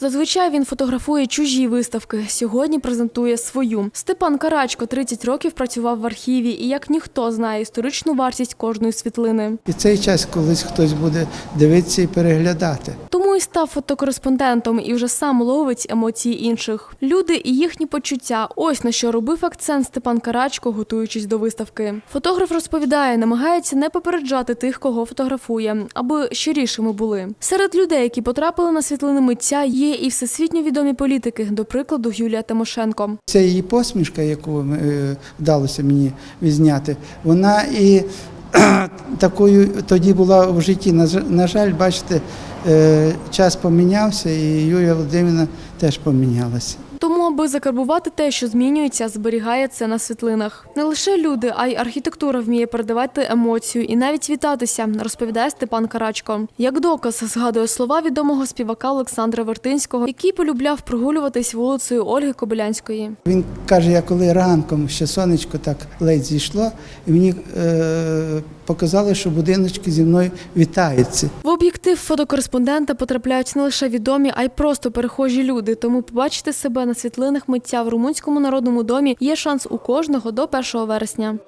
Зазвичай він фотографує чужі виставки. Сьогодні презентує свою. Степан Карачко 30 років працював в архіві і як ніхто знає історичну вартість кожної світлини. І цей час колись хтось буде дивитися і переглядати. Тому став фотокореспондентом і вже сам ловить емоції інших. Люди і їхні почуття. Ось на що робив акцент Степан Карачко, готуючись до виставки. Фотограф розповідає, намагається не попереджати тих, кого фотографує, аби щирішими були. Серед людей, які потрапили на світлини митця, є і всесвітньо відомі політики, до прикладу, Юлія Тимошенко. Ця її посмішка, яку е, вдалося мені відзняти, вона і такою тоді була в житті. На жаль- бачите, е, час помінявся, і Юлія Володимирівна теж помінялася. Тому, аби закарбувати те, що змінюється, зберігає це на світлинах. Не лише люди, а й архітектура вміє передавати емоцію і навіть вітатися, розповідає Степан Карачко. Як доказ згадує слова відомого співака Олександра Вертинського, який полюбляв прогулюватись вулицею Ольги Кобилянської. Він каже, я коли ранком ще сонечко так ледь зійшло, і мені е, показали, що будиночки зі мною вітаються. В об'єктив фотокореспондента потрапляють не лише відомі, а й просто перехожі люди. Тому побачити себе на світлинах митця в румунському народному домі є шанс у кожного до 1 вересня.